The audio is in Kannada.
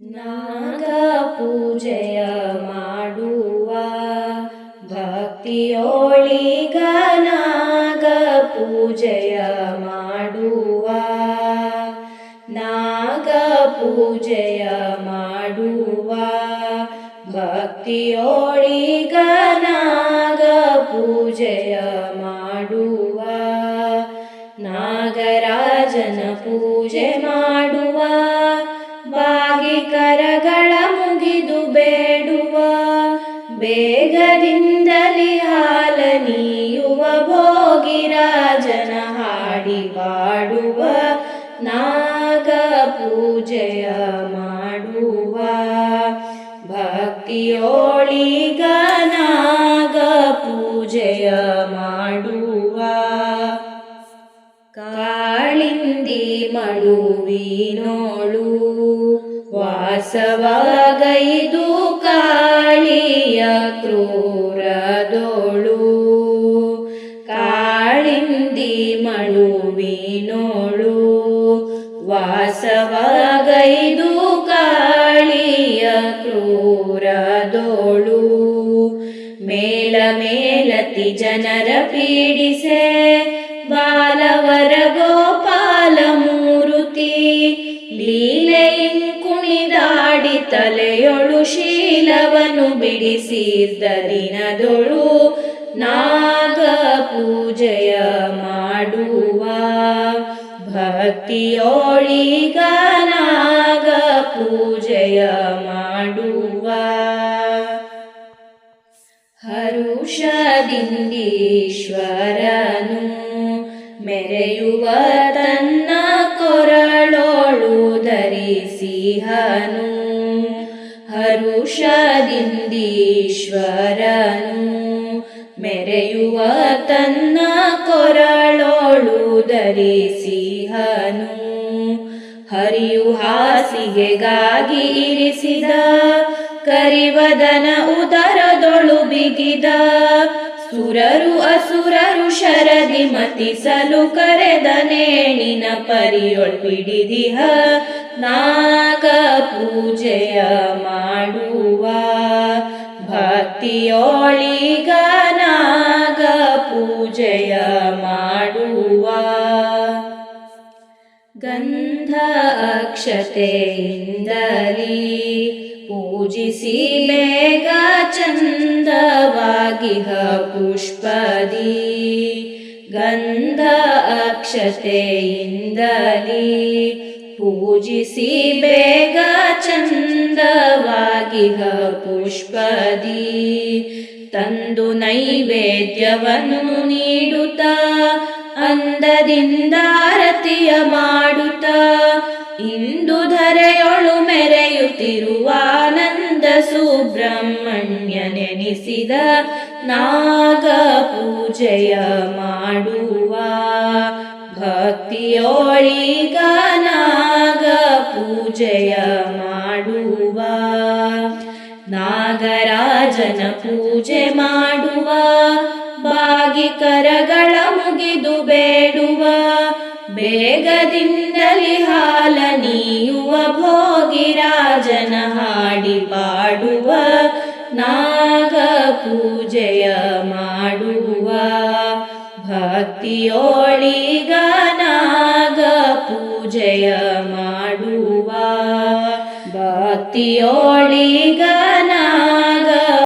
ನಾಗ ಪೂಜೆಯ ಮಾಡುವ ಭಕ್ತಿಯೋಳಿಗ ನಾಗ ಪೂಜೆಯ ಮಾಡುವ ನಾಗ ಪೂಜೆಯ ಮಾಡುವ ಭಕ್ತಿಯೋಳಿಗ ನಾಗ ಪೂಜೆಯ ಮಾಡುವ ಕರಗಳ ಮುಗಿದು ಬೇಡುವ, ಬೇಗದಿಂದಲಿ ಹಾಲ ನೀಯುವ ಭೋಗಿರಾಜನ ಹಾಡಿ ಬಾಡುವ ನಾಗ ಪೂಜೆಯ ಮಾಡುವ. ಭಕ್ತಿಯೋಳಿಗ ನಾಗ ಪೂಜೆಯ ಮಾಡುವ. ಕಾಳಿಂದಿ ಮಳುವಿನೋಳು ವಾಸವಾಗೈದು ಕಾಳಿಯ ಕ್ರೂರದೋಳು. ಕಾಳಿಂದಿ ಮಳುವಿನೋಳು ವಾಸವಾಗೈದು ಕಾಳಿಯ ಕ್ರೂರದೋಳು. ಮೇಲ ಮೇಲತಿ ಜನರ ಪೀಡಿಸೆ ಬಾಲವರ ತಲೆಯೊಳು ಶೀಲವನ್ನು ಬಿಡಿಸಿದ್ದ ದಿನದೊಳು ನಾಗ ಪೂಜೆಯ ಮಾಡುವ ಭಕ್ತಿಯೋಳಿಗ ನಾಗ ಪೂಜೆಯ ಮಾಡುವ ಹರುಷದಿಂದೀಶ್ವರನು ಮೆರೆಯುವ ತನ್ನ ಕೊರಳೋಳು ಧರಿಸಿಹನು. ಹರುಷದಿಂದೀಶ್ವರನು ಮೆರೆಯುವ ತನ್ನ ಕೊರಳೋಳು ಧರಿಸಿಹನು ಹರಿಯು ಹಾಸಿಗೆಗಾಗಿ ಇರಿಸಿದ ಕರಿವದನ ಉದರದೊಳು ಬಿಗಿದ ಸುರರು ಅಸುರರು ಶರದಿ ಮತಿಸಲು ಕರೆದ ನೇಣಿನ ಪರಿಯೊಳ್ ಬಿಡಿದಿಹ ನಾಗ ಪೂಜೆಯ ಮಾಡುವ ಭಕ್ತಿಯೋಳಿಗ ನಾಗ ಪೂಜೆಯ ಮಾಡುವ. ಗಂಧ ಅಕ್ಷತೆಯಿಂದಲಿ ಪೂಜಿಸಿ ಬೇಗ ಚಂದವಾಗಿಹ ಪುಷ್ಪದಿ. ಗಂಧ ಅಕ್ಷತೆಯಿಂದಲಿ ಪೂಜಿಸಿ ಬೇಗ ಚಂದವಾಗಿಹ ಪುಷ್ಪದಿ. ತಂದು ನೈವೇದ್ಯವನ್ನು ನೀಡುತ್ತಾ, ಅಂದದಿಂದ ಆರತಿಯ ಮಾಡುತ್ತ, ಇಂದು ಧರೆಯೊಳು ಮೆರೆಯುತ್ತಿರುವ ಆನಂದ ಸುಬ್ರಹ್ಮಣ್ಯ ನೆನೆಸಿದ ನಾಗ ಪೂಜೆಯ ಮಾಡುವ ಭಕ್ತಿಯೋಳಿಗ ನಾಗ ಪೂಜೆಯ ಮಾಡುವ ನಾಗರಾಜನ ಪೂಜೆ ಮಾಡುವ ಬಾಗಿ ಕರಗಳ ಮುಗಿದು ಬೇಡುವ ಬೇಗದಿಂದಲಿ ಹಾಲ ನೀಯುವ ಭೋಗಿರಾಜನ ಹಾಡಿ ಪಾಡುವ ನಾಗ ಪೂಜೆಯ ಮಾಡುವ ಭಕ್ತಿಯೋಳಿಗನಾಗ ಪೂಜೆಯ ಮಾಡುವ ಭಕ್ತಿಯೋಳಿಗ